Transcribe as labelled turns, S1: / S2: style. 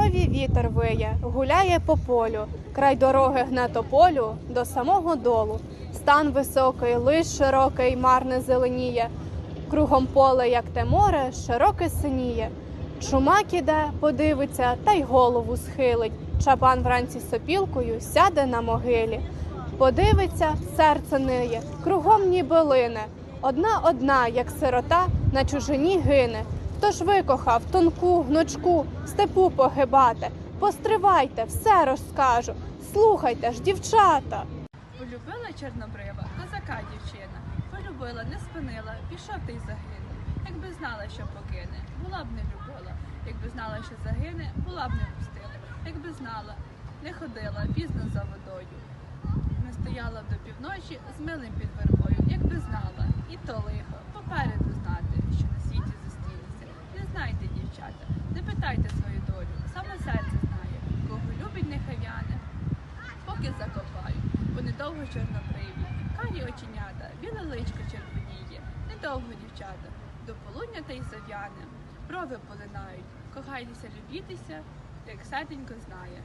S1: Дніпрові вітер виє, гуляє по полю, край дороги гне тополю до самого долу. Стан високий, лиш широкий, марне зеленіє. Кругом поле, як те море, широке синіє. Чумак іде, подивиться та й голову схилить. Чабан вранці сопілкою сяде на могилі. Подивиться, серце ниє, кругом ніби лине. Одна одна, як сирота, на чужині гине. Хто ж викохав тонку гнучку, степу погибати? Постривайте, все розкажу. Слухайте ж, дівчата.
S2: Полюбила чорнобрива, козака дівчина. Полюбила, не спинила, пішов та й загинув. Якби знала, що покине, була б не любила. Якби знала, що загине, була б не пустила. Якби знала, не ходила пізно за водою. Не стояла б до півночі з милим під вербою. Якби знала, недовго чорнобриві. Карі оченята, біле личко червоніє, недовго дівчата, до полудня та й зав'яне. Брови полинають, кохайтеся, любітеся, як саденько знає.